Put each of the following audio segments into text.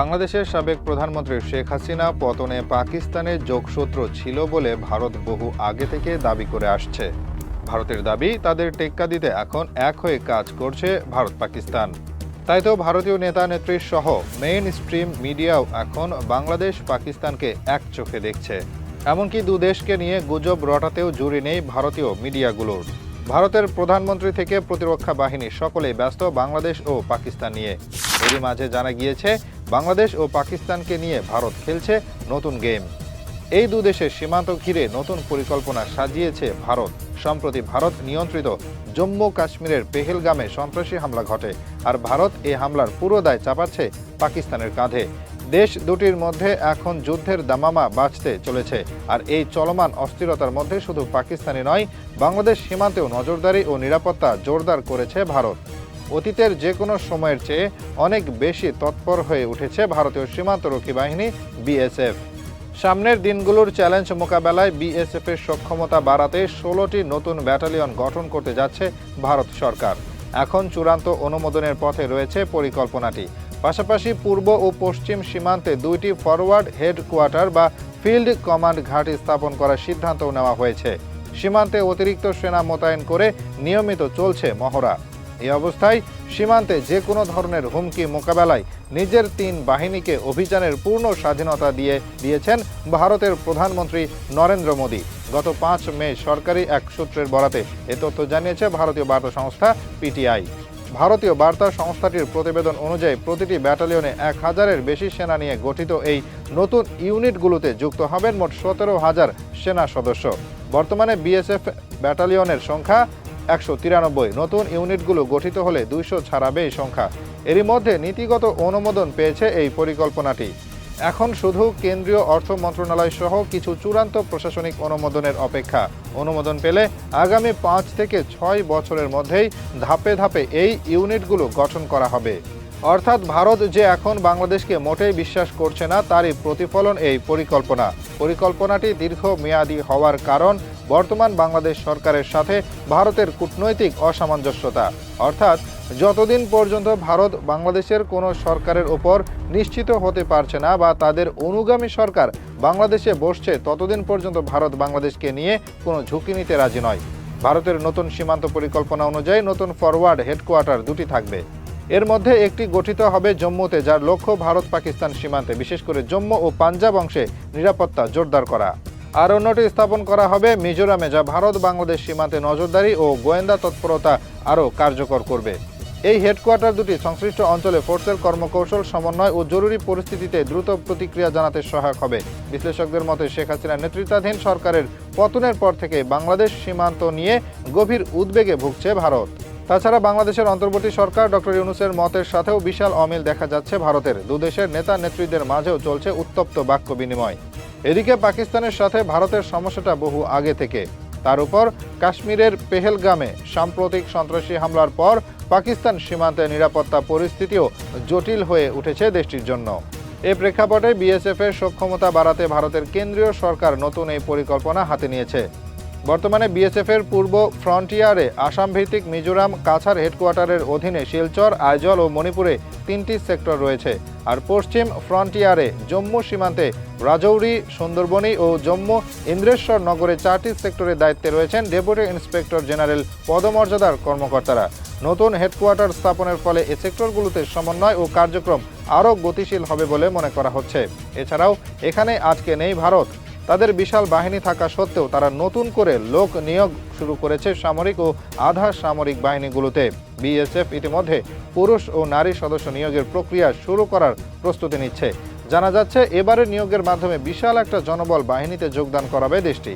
বাংলাদেশের সাবেক প্রধানমন্ত্রী শেখ হাসিনা পতনে পাকিস্তানের যোগসূত্র ছিল বলে ভারত বহু আগে থেকে দাবি করে আসছে। ভারতের দাবি, তাদের টেক্কা দিতে এখন এক হয়ে কাজ করছে ভারত পাকিস্তান। তাই তো ভারতীয় নেতা নেত্রীর সহ মেইন স্ট্রিম মিডিয়াও এখন বাংলাদেশ পাকিস্তানকে এক চোখে দেখছে। এমনকি দু দেশকে নিয়ে গুজব রটাতেও জুড়ি নেই ভারতীয় মিডিয়াগুলোর। ভারতের প্রধানমন্ত্রী থেকে প্রতিরক্ষা বাহিনী সকলেই ব্যস্ত বাংলাদেশ ও পাকিস্তান নিয়ে। এরই মাঝে জানা গিয়েছে বাংলাদেশ ও পাকিস্তানকে নিয়ে ভারত খেলছে নতুন গেম। এই দু দেশের সীমান্ত ঘিরে নতুন পরিকল্পনা সাজিয়েছে ভারত। সম্প্রতি ভারত নিয়ন্ত্রিত জম্মু কাশ্মীরের পেহেলগামে সন্ত্রাসী হামলা ঘটে আর ভারত এই হামলার পুরো দায় চাপাচ্ছে পাকিস্তানের কাঁধে। দেশ দুটির মধ্যে এখন যুদ্ধের দামামা বাঁচতে চলেছে আর এই চলমান অস্থিরতার মধ্যে শুধু পাকিস্তানি নয়, বাংলাদেশ সীমান্তেও নজরদারি ও নিরাপত্তা জোরদার করেছে ভারত। অতীতের যে কোনো সময়ের চেয়ে অনেক বেশি তৎপর হয়ে উঠেছে ভারতীয় সীমান্তরক্ষী বাহিনী বিএসএফ। সামনের দিনগুলোর চ্যালেঞ্জ মোকাবেলায় বিএসএফ এর সক্ষমতা বাড়াতে ষোলোটি নতুন ব্যাটালিয়ন গঠন করতে যাচ্ছে ভারত সরকার। এখন চূড়ান্ত অনুমোদনের পথে রয়েছে পরিকল্পনাটি। পাশাপাশি পূর্ব ও পশ্চিম সীমান্তে দুইটি ফরওয়ার্ড হেডকোয়ার্টার বা ফিল্ড কমান্ড ঘাঁটি স্থাপন করার সিদ্ধান্তও নেওয়া হয়েছে। সীমান্তে অতিরিক্ত সেনা মোতায়েন করে নিয়মিত চলছে মহড়া। এই অবস্থায় সীমান্তে যে কোনো ধরনের হুমকি মোকাবেলায় নিজের তিন বাহিনীকে অভিযানের পূর্ণ স্বাধীনতা দিয়ে দিয়েছেন ভারতের প্রধানমন্ত্রী নরেন্দ্র মোদী। গত পাঁচ মে সরকারি এক সূত্রের বরাতে এ তথ্য জানিয়েছে ভারতীয় বার্তা সংস্থা পিটিআই। ভারতীয় বার্তা সংস্থাটির প্রতিবেদন অনুযায়ী প্রতিটি ব্যাটালিয়নে এক হাজারের বেশি সেনা নিয়ে গঠিত এই নতুন ইউনিটগুলোতে যুক্ত হবেন মোট সতেরো হাজার সেনা সদস্য। বর্তমানে বিএসএফ ব্যাটালিয়নের সংখ্যা একশো তিরানব্বই। নতুন ইউনিটগুলো গঠিত হলে দুইশো ছাড়াবে এই সংখ্যা। এরই মধ্যে নীতিগত অনুমোদন পেয়েছে এই পরিকল্পনাটি। এখন শুধু কেন্দ্রীয় অর্থ মন্ত্রণালয় সহ কিছু চূড়ান্ত প্রশাসনিক অনুমোদনের অপেক্ষা। অনুমোদন পেলে আগামী পাঁচ থেকে ছয় বছরের মধ্যেই ধাপে ধাপে এই ইউনিটগুলো গঠন করা হবে। অর্থাৎ ভারত যে এখন বাংলাদেশকে মোটেই বিশ্বাস করছে না, তারই প্রতিফলন এই পরিকল্পনা। পরিকল্পনাটি দীর্ঘমেয়াদী হওয়ার কারণ বর্তমান বাংলাদেশ সরকারের সাথে ভারতের কূটনৈতিক অসামঞ্জস্যতা। অর্থাৎ যতদিন পর্যন্ত ভারত বাংলাদেশের কোনো সরকারের ওপর নিশ্চিত হতে পারছে না বা তাদের অনুগামী সরকার বাংলাদেশে বসছে, ততদিন পর্যন্ত ভারত বাংলাদেশকে নিয়ে কোনো ঝুঁকি নিতে রাজি নয়। ভারতের নতুন সীমান্ত পরিকল্পনা অনুযায়ী নতুন ফরওয়ার্ড হেডকোয়ার্টার দুটি থাকবে। এর মধ্যে একটি গঠিত হবে জম্মুতে, যার লক্ষ্য ভারত পাকিস্তান সীমান্তে, বিশেষ করে জম্মু ও পাঞ্জাব অংশে নিরাপত্তা জোরদার করা। আর অন্যটি স্থাপন করা হবে, মিজোরামে, যা ভারত, বাংলাদেশ সীমান্তে নজরদারি ও গোয়েন্দা তৎপরতা আরও কার্যকর করবে। এই হেডকোয়ার্টার দুটি সংশ্লিষ্ট অঞ্চলে ফোর্সের কর্মকৌশল, সমন্বয় ও জরুরি পরিস্থিতিতে দ্রুত প্রতিক্রিয়া জানাতে সহায়ক হবে। বিশ্লেষকদের মতে, শেখ হাসিনার নেতৃত্বাধীন সরকারের পতনের পর থেকে বাংলাদেশ সীমান্ত নিয়ে গভীর উদ্বেগে ভুগছে ভারত। তাছাড়া বাংলাদেশের অন্তর্বর্তী সরকার ডক্টর ইউনুসের মতের সাথেও বিশাল অমিল দেখা যাচ্ছে ভারতের। দুদেশের নেতা নেত্রীদের মাঝেও চলছে উত্তপ্ত বাক্য বিনিময়। এদিকে পাকিস্তানের সাথে ভারতের সমস্যাটা বহু আগে থেকে। তার উপর কাশ্মীরের পেহেলগামে সাম্প্রতিক সন্ত্রাসী হামলার পর পাকিস্তান সীমান্তে নিরাপত্তা পরিস্থিতিও জটিল হয়ে উঠেছে দেশটির জন্য। এ প্রেক্ষাপটে বিএসএফের সক্ষমতা বাড়াতে ভারতের কেন্দ্রীয় সরকার নতুন এই পরিকল্পনা হাতে নিয়েছে। বর্তমানে বিএসএফ এর পূর্ব ফ্রন্টিয়ারে আসাম ভিত্তিক মিজোরাম কাছার হেডকোয়ার্টারের অধীনে শিলচর, আইজল ও মণিপুরে তিনটি সেক্টর রয়েছে। আর পশ্চিম ফ্রন্টিয়ারে জম্মু সীমান্তে রাজৌরি, সুন্দরবনী ও জম্মু ইন্দ্রেশ্বর নগরে চারটি সেক্টরের দায়িত্বে রয়েছেন ডেপুটি ইন্সপেক্টর জেনারেল পদমর্যাদার কর্মকর্তারা। নতুন হেডকোয়ার্টার স্থাপনের ফলে এ সেক্টরগুলোতে সমন্বয় ও কার্যক্রম আরও গতিশীল হবে বলে মনে করা হচ্ছে। এছাড়াও এখানে আজকে নেই ভারত। তাদের বিশাল বাহিনী থাকা সত্ত্বেও তারা নতুন করে লোক নিয়োগ শুরু করেছে সামরিক ও আধা সামরিক বাহিনীগুলোতে। বিএসএফ ইতিমধ্যে পুরুষ ও নারী সদস্য নিয়োগের প্রক্রিয়া শুরু করার প্রস্তুতি নিচ্ছে। জানা যাচ্ছে, এবারের নিয়োগের মাধ্যমে বিশাল একটা জনবল বাহিনীতে যোগদান করাবে দেশটি।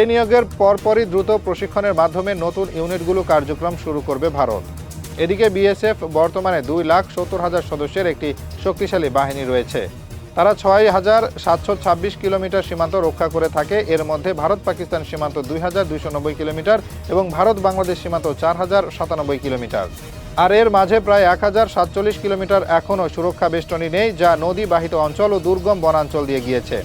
এ নিয়োগের পরপরই দ্রুত প্রশিক্ষণের মাধ্যমে নতুন ইউনিটগুলো কার্যক্রম শুরু করবে ভারত। এদিকে বিএসএফ বর্তমানে দুই লাখ সত্তর হাজার সদস্যের একটি শক্তিশালী বাহিনী রয়েছে। তারা ছয় হাজার সাতশো ছাব্বিশ কিলোমিটার সীমান্ত রক্ষা করে থাকে। এর মধ্যে ভারত, পাকিস্তান সীমান্ত দুই হাজার দুইশো নব্বই কিলোমিটার এবং ভারত, বাংলাদেশ সীমান্ত চার হাজার সাতানব্বই কিলোমিটার। আর এর মাঝে প্রায় এক হাজার সাতচল্লিশ কিলোমিটার এখনও সুরক্ষা বেষ্টনী নেই, যা নদী বাহিত অঞ্চল ও দুর্গম বনাঞ্চল দিয়ে গিয়েছে।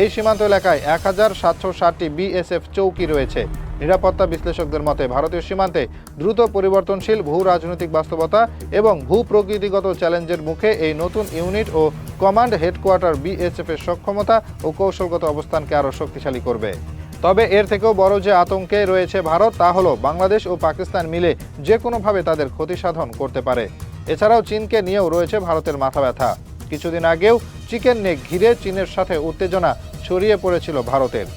এই সীমান্ত এলাকায় এক হাজার সাতশো ষাটটি বিএসএফ চৌকি রয়েছে। নিরাপত্তা বিশ্লেষকদের মতে ভারতীয় সীমান্তে দ্রুত পরিবর্তনশীল ভূ রাজনৈতিক বাস্তবতা এবং ভূ প্রকৃতিগত চ্যালেঞ্জের মুখে এই নতুন ইউনিট ও কমান্ড হেডকোয়ার্টার বিএসএফ এর সক্ষমতা ও কৌশলগত অবস্থানকে আরও শক্তিশালী করবে। তবে এর থেকেও বড় যে আতঙ্কে রয়েছে ভারত, তা হলো বাংলাদেশ ও পাকিস্তান মিলে যে কোনোভাবে তাদের ক্ষতি সাধন করতে পারে। এছাড়াও চীনকে নিয়েও রয়েছে ভারতের মাথা ব্যথা। কিছুদিন আগেও চিকেন নেক ঘিরে চীনের সাথে উত্তেজনা ছড়িয়ে পড়েছিল ভারতের।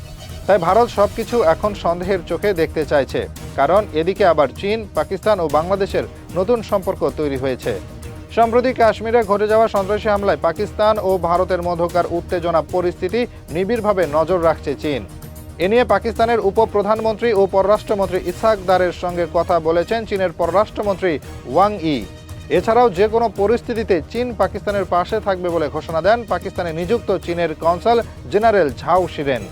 তাই ভারত সবকিছু এখন সন্দেহের চোখে দেখতে চাইছে। কারণ এদিকে আবার চীন, পাকিস্তান ও বাংলাদেশের নতুন সম্পর্ক তৈরি হয়েছে। সম্প্রতি কাশ্মীরে ঘটে যাওয়া সন্ত্রাসী হামলায় পাকিস্তান ও ভারতের মধ্যকার উত্তেজনা পরিস্থিতি নিবিড়ভাবে নজর রাখছে চীন। এ নিয়ে পাকিস্তানের উপপ্রধানমন্ত্রী ও পররাষ্ট্রমন্ত্রী ইসাক দারের সঙ্গে কথা বলেছেন চীনের পররাষ্ট্রমন্ত্রী ওয়াং ই। এছাড়াও যে কোনো পরিস্থিতিতে চীন পাকিস্তানের পাশে থাকবে বলে ঘোষণা দেন পাকিস্তানে নিযুক্ত চীনের কনসাল জেনারেল ঝাও শিরেন।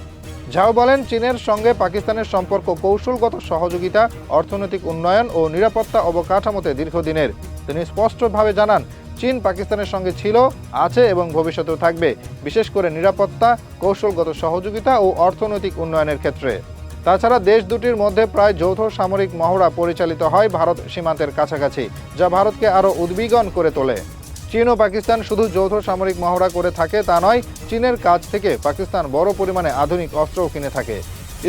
ঝাও বলেন, চীনের সঙ্গে পাকিস্তানের সম্পর্ক, কৌশলগত সহযোগিতা, অর্থনৈতিক উন্নয়ন ও নিরাপত্তা অবকাঠামোতে দীর্ঘদিনের। তিনি স্পষ্টভাবে জানান, চীন পাকিস্তানের সঙ্গে ছিল, আছে এবং ভবিষ্যতেও থাকবে, বিশেষ করে নিরাপত্তা, কৌশলগত সহযোগিতা ও অর্থনৈতিক উন্নয়নের ক্ষেত্রে। তাছাড়া দেশ দুটির মধ্যে প্রায় যৌথ সামরিক মহড়া পরিচালিত হয় ভারত সীমান্তের কাছাকাছি, যা ভারতকে আরও উদ্বিগ্ন করে তোলে। চীন ও পাকিস্তান শুধু যৌথ সামরিক মহড়া করে থাকে, তা নয়, চীনের কাছ থেকে পাকিস্তান বড় পরিমাণে আধুনিক অস্ত্রও কিনে থাকে।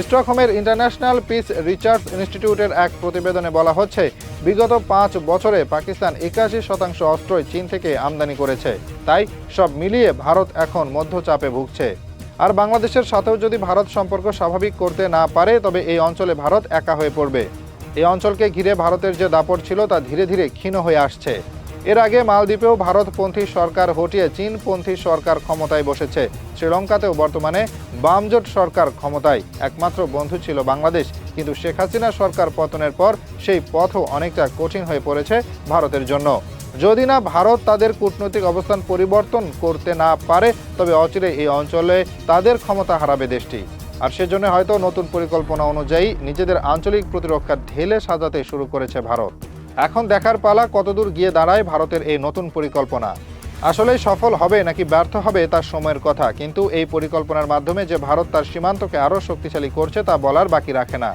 স্টকহোমের ইন্টারন্যাশনাল পিস রিসার্চ ইনস্টিটিউটের এক প্রতিবেদনে বলা হচ্ছে, বিগত পাঁচ বছরে পাকিস্তান একাশি শতাংশ অস্ত্রই চীন থেকে আমদানি করেছে। তাই সব মিলিয়ে ভারত এখন মধ্যচাপে ভুগছে। আর বাংলাদেশের সাথেও যদি ভারত সম্পর্ক স্বাভাবিক করতে না পারে, তবে এই অঞ্চলে ভারত একা হয়ে পড়বে। এই অঞ্চলকে ঘিরে ভারতের যে দাপট ছিল, তা ধীরে ধীরে ক্ষীণ হয়ে আসছে। এর আগে মালদ্বীপেও ভারতপন্থী সরকার হটিয়ে চীনপন্থী সরকার ক্ষমতায় বসেছে। শ্রীলঙ্কাতেও বর্তমানে বামজোট সরকার ক্ষমতায়। একমাত্র বন্ধু ছিল বাংলাদেশ, কিন্তু শেখ হাসিনা সরকার পতনের পর সেই পথও অনেকটা কঠিন হয়ে পড়েছে ভারতের জন্য। যদি না ভারত তাদের কূটনৈতিক অবস্থান পরিবর্তন করতে না পারে, তবে অচিরে এই অঞ্চলে তাদের ক্ষমতা হারাবে দেশটি। আর সেজন্য হয়তো নতুন পরিকল্পনা অনুযায়ী নিজেদের আঞ্চলিক প্রতিরক্ষা ঢেলে সাজাতে শুরু করেছে ভারত। এখন দেখার পালা, কতদূর গিয়ে দাঁড়ায় ভারতের এই নতুন পরিকল্পনা? আসলে সফল হবে নাকি ব্যর্থ হবে তার সময়ের কথা, কিন্তু এই পরিকল্পনার মাধ্যমে যে ভারত তার সীমান্তকে আরও শক্তিশালী করছে তা বলার বাকি রাখে না।